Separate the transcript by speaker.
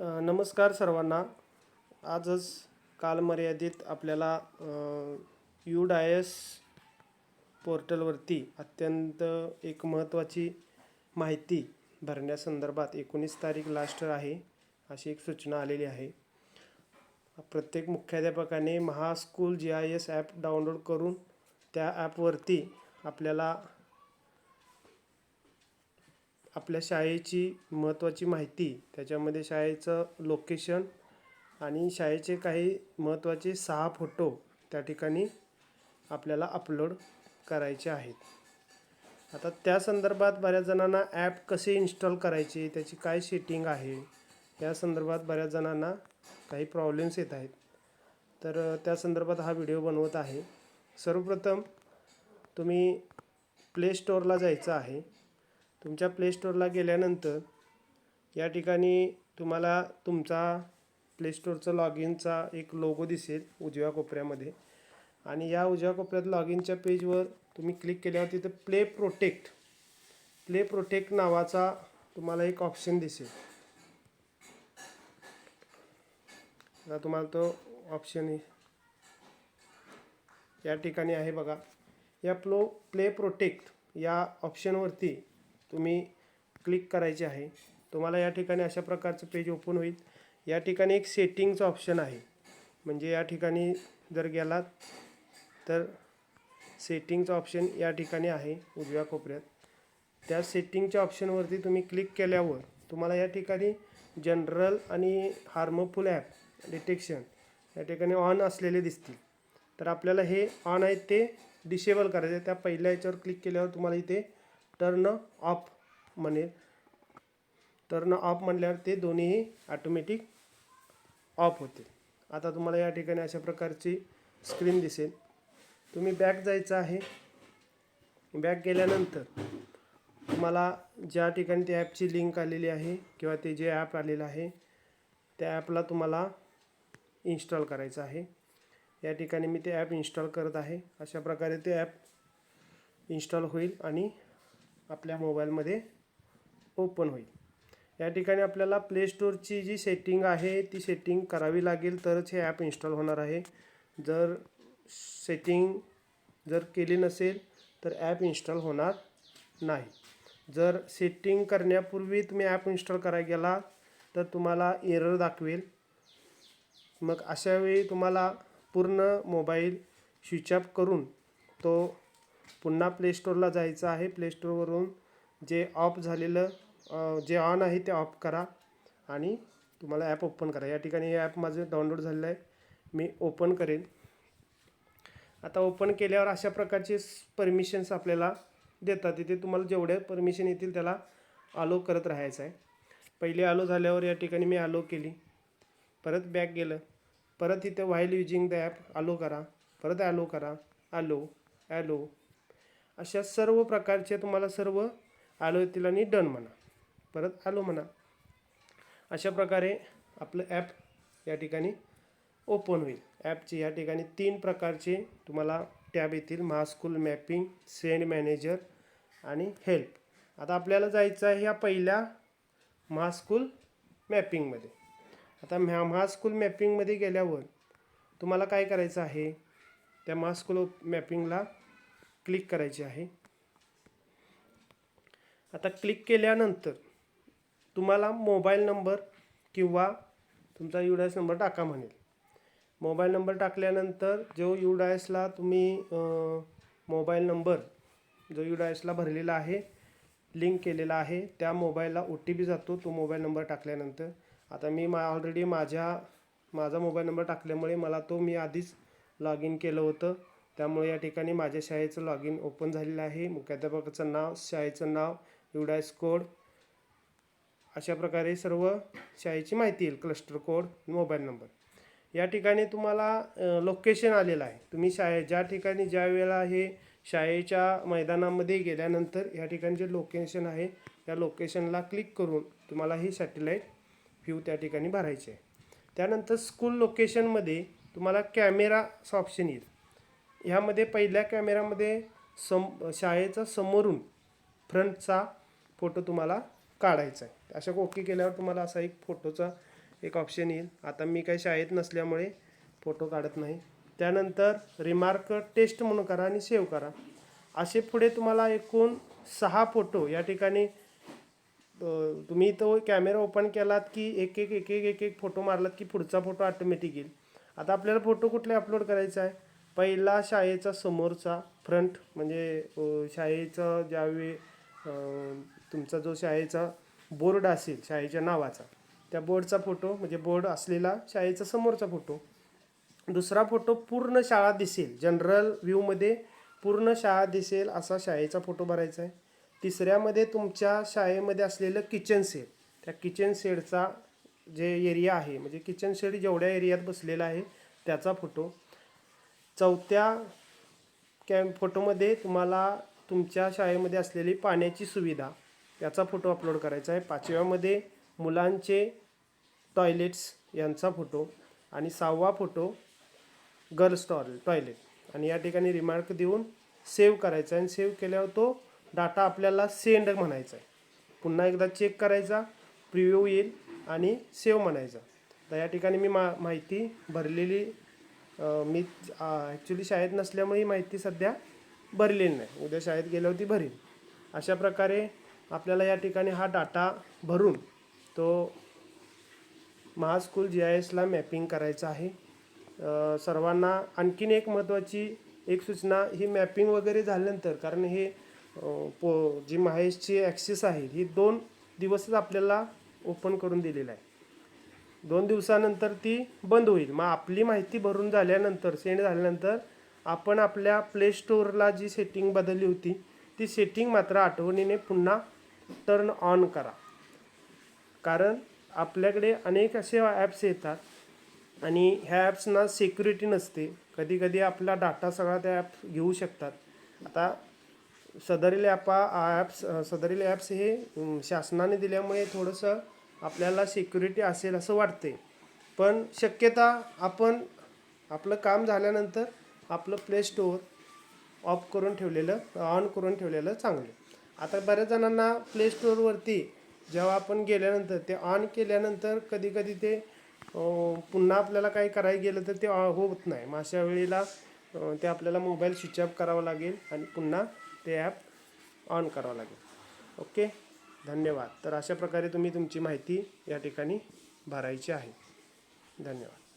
Speaker 1: नमस्कार सर्वांना. आजच कालमर्यादित आपल्याला यू डायस पोर्टलवरती अत्यंत एक महत्त्वाची माहिती भरण्यासंदर्भात एकोणीस तारीख लास्ट आहे अशी एक सूचना आलेली आहे. प्रत्येक मुख्याध्यापकाने Mahaschool G I S app download करून त्या ॲपवरती आपल्याला आपल्या शाळेची महत्त्वाची माहिती त्याच्यामध्ये शाळेचं लोकेशन आणि शाळेचे काही महत्त्वाचे सहा फोटो त्या ठिकाणी आपल्याला अपलोड करायचे आहेत. आता त्या संदर्भात बऱ्याच जणांना ॲप कसे इन्स्टॉल करायचे त्याची काय सेटिंग आहे या संदर्भात बऱ्याच जणांना काही प्रॉब्लेम्स येत आहेत. तर त्या संदर्भात हा व्हिडिओ बनवत आहे. सर्वप्रथम तुम्ही प्ले स्टोअरला जायचं आहे. तुमच्या प्ले स्टोअरला गेल्यानंतर या ठिकाणी तुम्हाला तुमचा प्ले स्टोअरचा लॉग इनचा एक लोगो दिसेल उजव्या कोपऱ्यामध्ये. आणि या उजव्या कोपऱ्यात लॉग इनच्या पेजवर तुम्ही क्लिक केल्यावर तिथं प्ले प्रोटेक्ट प्ले प्रोटेक्ट नावाचा तुम्हाला एक ऑप्शन दिसेल. आता तुम्हाला तो ऑप्शन या ठिकाणी आहे बघा. या प्लो प्ले प्रोटेक्ट या ऑप्शनवरती तुम्ही क्लिक करायचे आहे. तुम्हाला या ठिकाणी अशा प्रकारचं पेज ओपन होईल. या ठिकाणी एक सेटिंगचं ऑप्शन आहे. म्हणजे या ठिकाणी जर गेलात तर सेटिंगचं ऑप्शन या ठिकाणी आहे उजव्या कोपऱ्यात. त्या सेटिंगच्या ऑप्शनवरती तुम्ही क्लिक केल्यावर तुम्हाला या ठिकाणी जनरल आणि हार्मफुल ॲप डिटेक्शन या ठिकाणी ऑन असलेले दिसतील. तर आपल्याला हे ऑन आहेत ते डिसेबल करायचे त्या पहिल्या याच्यावर क्लिक केल्यावर तुम्हाला इथे टर्न ऑफ म्हणेल टर्न ऑफ म्हणल्यावर ते दोन्हीही ॲटोमॅटिक ऑफ होते आता तुम्हाला या ठिकाणी अशा प्रकारची स्क्रीन दिसेल. तुम्ही बॅक जायचं आहे. बॅक गेल्यानंतर तुम्हाला ज्या ठिकाणी त्या ॲपची लिंक आलेली आहे किंवा ते जे ॲप आलेलं आहे त्या ॲपला तुम्हाला इन्स्टॉल करायचं आहे. या ठिकाणी मी ते ॲप इन्स्टॉल करत आहे. अशा प्रकारे ते ॲप इन्स्टॉल होईल आणि आपल्या मोबाईलमध्ये ओपन होईल. या ठिकाणी आपल्याला प्ले स्टोअरची जी सेटिंग आहे ती सेटिंग करावी लागेल तरच हे ॲप इन्स्टॉल होणार आहे. जर सेटिंग जर केली नसेल तर ॲप इन्स्टॉल होणार नाही. जर सेटिंग करण्यापूर्वी तुम्ही ॲप इन्स्टॉल करायला गेला तर तुम्हाला एरर दाखवेल. मग अशावेळी तुम्हाला पूर्ण मोबाईल स्विच ऑफ करून तो पुन्हा प्ले स्टोअरला जायचं आहे. प्ले स्टोअरवरून जे ऑफ झालेलं जे ऑन आहे ते ऑफ करा आणि तुम्हाला ॲप ओपन करा. या ठिकाणी हे ॲप माझं डाउनलोड झालेलं आहे. मी ओपन करेन. आता ओपन केल्यावर अशा प्रकारचे परमिशन्स आपल्याला देतात. तिथे तुम्हाला जेवढे परमिशन येतील त्याला आलो करत राहायचं आहे. पहिले आलो झाल्यावर या ठिकाणी मी आलो केली. परत बॅक गेलं. परत इथे व्हाईल युजिंग द ॲप आलो करा. परत ॲलो करा. आलो ॲलो अशा सर्व प्रकारचे तुम्हाला सर्व आलो येतील आणि डन म्हणा. परत आलो म्हणा. अशा प्रकारे आपलं ॲप या ठिकाणी ओपन होईल. ॲपचे या ठिकाणी तीन प्रकारचे तुम्हाला टॅब येतील. महास्कूल मॅपिंग सेंड मॅनेजर आणि हेल्प आता आपल्याला जायचं आहे ह्या पहिल्या महास्कूल मॅपिंगमध्ये आता म्हा महास्कूल मॅपिंगमध्ये गेल्यावर तुम्हाला काय करायचं आहे? त्या महास्कूल मॅपिंगला क्लिक करायची आहे. आता क्लिक केल्यानंतर तुम्हाला मोबाईल नंबर किंवा तुमचा यू डायस नंबर टाका म्हणेल. मोबाईल नंबर टाकल्यानंतर जो यू डायसला तुम्ही मोबाईल नंबर जो यू डायसला भरलेला आहे लिंक केलेला आहे त्या मोबाईलला ओ टी पी जातो तो मोबाईल नंबर टाकल्यानंतर. आता मी मा ऑलरेडी माझ्या माझा मोबाईल नंबर टाकल्यामुळे मला तो मी आधीच लॉग इन केलं होतं. त्यामुळे या ठिकाणी माझ्या शाळेचं लॉग इन ओपन झालेलं आहे. मुख्याध्यापकाचं नाव शाळेचं नाव युडायस कोड अशा प्रकारे सर्व शाळेची माहिती येईल. क्लस्टर कोड मोबाईल नंबर या ठिकाणी तुम्हाला लोकेशन आलेलं आहे. तुम्ही शाळे ज्या ठिकाणी ज्या वेळेला हे शाळेच्या मैदानामध्ये गेल्यानंतर या ठिकाणी जे लोकेशन आहे त्या लोकेशनला क्लिक करून तुम्हाला ही सॅटेलाईट व्ह्यू त्या ठिकाणी भरायची आहे. त्यानंतर स्कूल लोकेशनमध्ये तुम्हाला कॅमेराचं ऑप्शन येईल. ह्यामध्ये पहिल्या कॅमेऱ्यामध्ये सम शाळेचा समोरून फ्रंटचा फोटो तुम्हाला काढायचा आहे. अशा ओके केल्यावर तुम्हाला असा एक फोटोचा एक ऑप्शन येईल. आता मी काही शाळेत नसल्यामुळे फोटो काढत नाही. त्यानंतर रिमार्क टेस्ट म्हणून करा आणि सेव्ह करा. असे पुढे तुम्हाला एकूण सहा फोटो या ठिकाणी तुम्ही तो कॅमेरा ओपन केलात की एक एक एक एक एक एक फोटो मारलात की पुढचा फोटो ऑटोमॅटिक येईल. आता आपल्याला फोटो कुठले अपलोड करायचा आहे? पहिला शाळेचा समोरचा फ्रंट म्हणजे शाळेचा ज्यावेळी तुमचा जो शाळेचा बोर्ड असेल शाळेच्या नावाचा त्या बोर्डचा फोटो म्हणजे बोर्ड असलेला शाळेचा समोरचा फोटो दुसरा फोटो पूर्ण शाळा दिसेल जनरल व्ह्यूमध्ये पूर्ण शाळा दिसेल असा शाळेचा फोटो भरायचा आहे. तिसऱ्यामध्ये तुमच्या शाळेमध्ये असलेलं किचन सेट त्या किचन शेडचा जे एरिया आहे म्हणजे किचन शेड जेवढ्या एरियात बसलेला आहे त्याचा फोटो चौथ्या कॅम फोटोमध्ये तुम्हाला तुमच्या शाळेमध्ये असलेली पाण्याची सुविधा याचा फोटो अपलोड करायचा आहे. पाचव्यामध्ये मुलांचे टॉयलेट्स यांचा फोटो आणि सहावा फोटो गर्ल्स टॉयलेट टॉयलेट आणि या ठिकाणी रिमार्क देऊन सेव्ह करायचा आहे. आणि सेव्ह केल्यावर तो डाटा आपल्याला सेंड म्हणायचा आहे. पुन्हा एकदा चेक करायचा प्रिव्ह्यू येईल आणि सेव्ह म्हणायचा. तर या ठिकाणी मी मा माहिती भरलेली मी ॲक्च्युली शाळेत नसल्यामुळे ही माहिती सध्या भरलेली नाही. उद्या शाळेत गेल्यावर ती भरीन. अशा प्रकारे आपल्याला या ठिकाणी हा डाटा भरून तो महास्कूल जी आय एसला मॅपिंग करायचं आहे. सर्वांना आणखीन एक महत्त्वाची एक सूचना ही मॅपिंग वगैरे झाल्यानंतर कारण हे पो जी महेशची ॲक्सेस आहे ही दोन दिवसच आपल्याला ओपन करून दिलेलं आहे. दोन दिवसानंतर ती बंद होईल. मग आपली माहिती भरून झाल्यानंतर सेंड झाल्यानंतर आपण आपल्या प्ले स्टोअरला जी सेटिंग बदलली होती ती सेटिंग मात्र आठवणीने पुन्हा टर्न ऑन करा. कारण आपल्याकडे अनेक असे ॲप्स येतात आणि ह्या ॲप्सना सिक्युरिटी नसते. कधी कधी आपला डाटा सगळा त्या ॲप घेऊ शकतात. आता सदरील ॲपा ॲप्स सदरील ॲप्स हे शासनाने दिल्यामुळे थोडंसं आपल्याला सिक्युरिटी असेल असं वाटते पण शक्यता आपण आपलं काम झाल्यानंतर आपलं प्ले स्टोअर ऑफ करून ठेवलेलं ऑन करून ठेवलेलं चांगलं. आता बऱ्याच जणांना प्ले स्टोअरवरती जेव्हा आपण गेल्यानंतर ते ऑन केल्यानंतर कधी कधी ते पुन्हा आपल्याला काही करायला गेलं तर ते ऑ- होत नाही. मग अशा वेळेला ते आपल्याला मोबाईल स्विच ऑफ करावा लागेल आणि पुन्हा ते ॲप ऑन करावं लागेल. ओके धन्यवाद. तर अशा प्रकारे तुम्ही तुमची माहिती या ठिकाणी भरायची आहे. धन्यवाद.